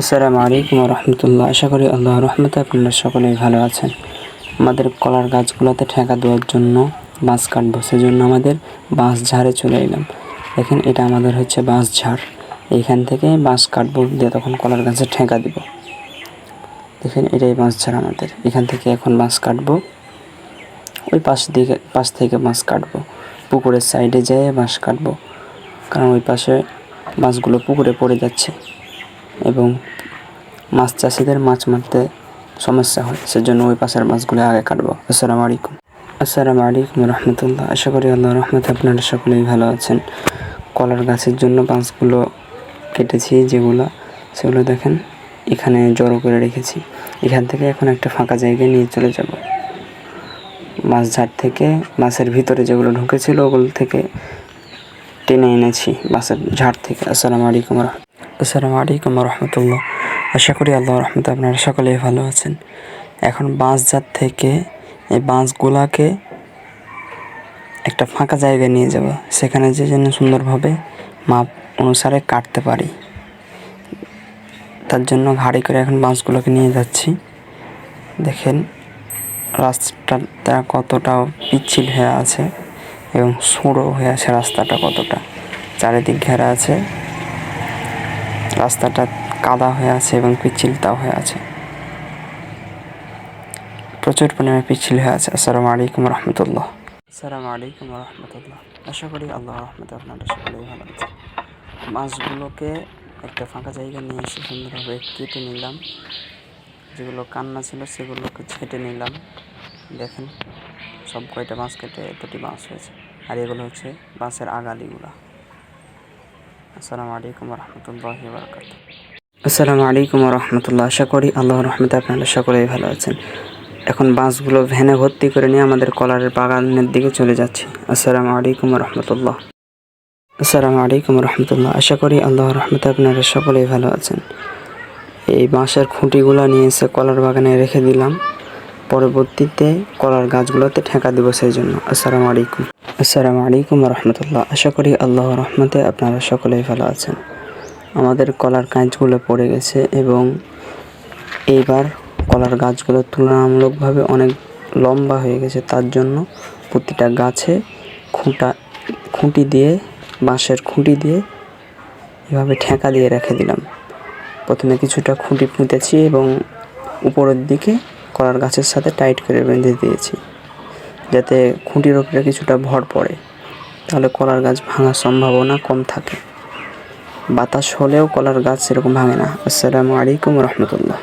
আসসালামু আলাইকুম রহমতুল্লাহ। আশা করি আল্লাহ রহমতে আপনারা সকলেই ভালো আছেন। আমাদের কলার গাছগুলোতে ঠেকা দেওয়ার জন্য, বাঁশ কাটবো, সেজন্য আমাদের বাঁশ ঝাড়ে চলে এলাম। দেখেন, এটা আমাদের হচ্ছে বাঁশ ঝাড়। এইখান থেকে বাঁশ কাটবো দিয়ে তখন কলার গাছে ঠেকা দিব। দেখেন, এটাই বাঁশ ঝাড় আমাদের। এখান থেকে এখন বাঁশ কাটবো। ওই পাশ দিকে, পাশ থেকে বাঁশ কাটবো। পুকুরের সাইডে যেয়ে বাঁশ কাটবো। কারণ ওই পাশে বাঁশগুলো পুকুরে পড়ে যাচ্ছে। এবং মাছ চাষিদের মাছ মারতে সমস্যা হয়, সেজন্য ওই পাশের মাছগুলো আগে কাটবো। আসসালামু আলাইকুম। আসসালামু আলাইকুম রহমতুল্লাহ। আশা করি আল্লাহ রহমতে আপনারা সকলেই ভালো আছেন। কলার গাছের জন্য বাঁশগুলো কেটেছি, যেগুলো, সেগুলো দেখেন, এখানে জড়ো করে রেখেছি। এখান থেকে এখন একটা ফাঁকা জায়গায় নিয়ে চলে যাব। মাছ ঝাড় থেকে, মাছের ভিতরে যেগুলো ঢুকেছিল, ওগুলো থেকে টেনে এনেছি বাসের ঝাড় থেকে। আসসালামু আলাইকুম রহমতুল্লাহ। আসসালামু আলাইকুম রহমতুল্লাহ আশা করি আল্লাহ রহমতে আপনারা সকলেই ভালো আছেন। এখন বাঁশঝাড় থেকে এই বাঁশগুলাকে একটা ফাঁকা জায়গায় নিয়ে যাব। সেখানে যে যেন সুন্দরভাবে মাপ অনুসারে কাটতে পারি। তার জন্য ঘাড়ি করে এখন বাঁশগুলোকে নিয়ে যাচ্ছি। দেখেন, রাস্তাটা কতটা পিচ্ছিল হয়ে আছে এবং সরু হয়ে আছে রাস্তাটা কতটা। চারিদিক ঘেরা আছে। রাস্তাটা কাদা হয়ে আছে এবং পিচ্ছিলতাও হয়ে আছে। প্রচুর পরিমাণে পিচ্ছিল হয়ে আছে। আসসালামু আলাইকুম রহমতুল্লাহ। আসসালামু আলাইকুম রহমতুল্লাহ। আশা করি আল্লাহ রহমতে আপনারা সকলেই ভালো আছেন। মাছগুলোকে একটা ফাঁকা জায়গা নিয়ে এসে সুন্দরভাবে কেটে নিলাম। যেগুলো কান্না ছিল সেগুলোকে ছেটে নিলাম। দেখেন, সব কয়টা বাঁশ কেটে এতটি বাঁশ হয়েছে। আর এগুলো হচ্ছে বাঁশের আগালিগুলো। আসসালামু আলাইকুম রহমতুল্লাহ বারকাত আসসালামু আলাইকুম রহমতুল্লাহ আশা করি আল্লাহর রহমতে আপনারা সকলেই ভালো আছেন। এখন বাঁশগুলো ভ্যানে ভর্তি করে নিয়ে আমাদের কলারের বাগানের দিকে চলে যাচ্ছি। আসসালামু আলাইকুম রহমতুল্লাহ আসসালামু আলাইকুম রহমতুল্লাহ আশা করি আল্লাহর রহমতে আপনারা সকলেই ভালো আছেন। এই বাঁশের খুঁটিগুলো নিয়ে এসে কলার বাগানে রেখে দিলাম। পরবর্তীতে কলার গাছগুলোতে ঠেকা দিব সেই জন্য আসসালামু আলাইকুম। আসসালামু আলাইকুম রহমতুল্লাহ। আশা করি আল্লাহ রহমতে আপনারা সকলেই ভালো আছেন। আমাদের কলার গাছগুলো পড়ে গেছে এবং এইবার কলার গাছগুলো তুলনামূলকভাবে অনেক লম্বা হয়ে গেছে। তার জন্য প্রতিটা গাছে খুঁটা, খুঁটি দিয়ে, বাঁশের খুঁটি দিয়ে এভাবে ঠেকা দিয়ে রেখে দিলাম। প্রথমে কিছুটা খুঁটি পুঁতেছি এবং উপরের দিকে কলার গাছের সাথে টাইট করে বেঁধে দিয়েছি। যাতে খুঁটির ওপরে কিছুটা ভর পড়ে। তাহলে কলার গাছ ভাঙার সম্ভাবনা কম থাকে। বাতাস হলেও কলার গাছ সেরকম ভাঙে না। আসসালামু আলাইকুম রহমতুল্লাহ।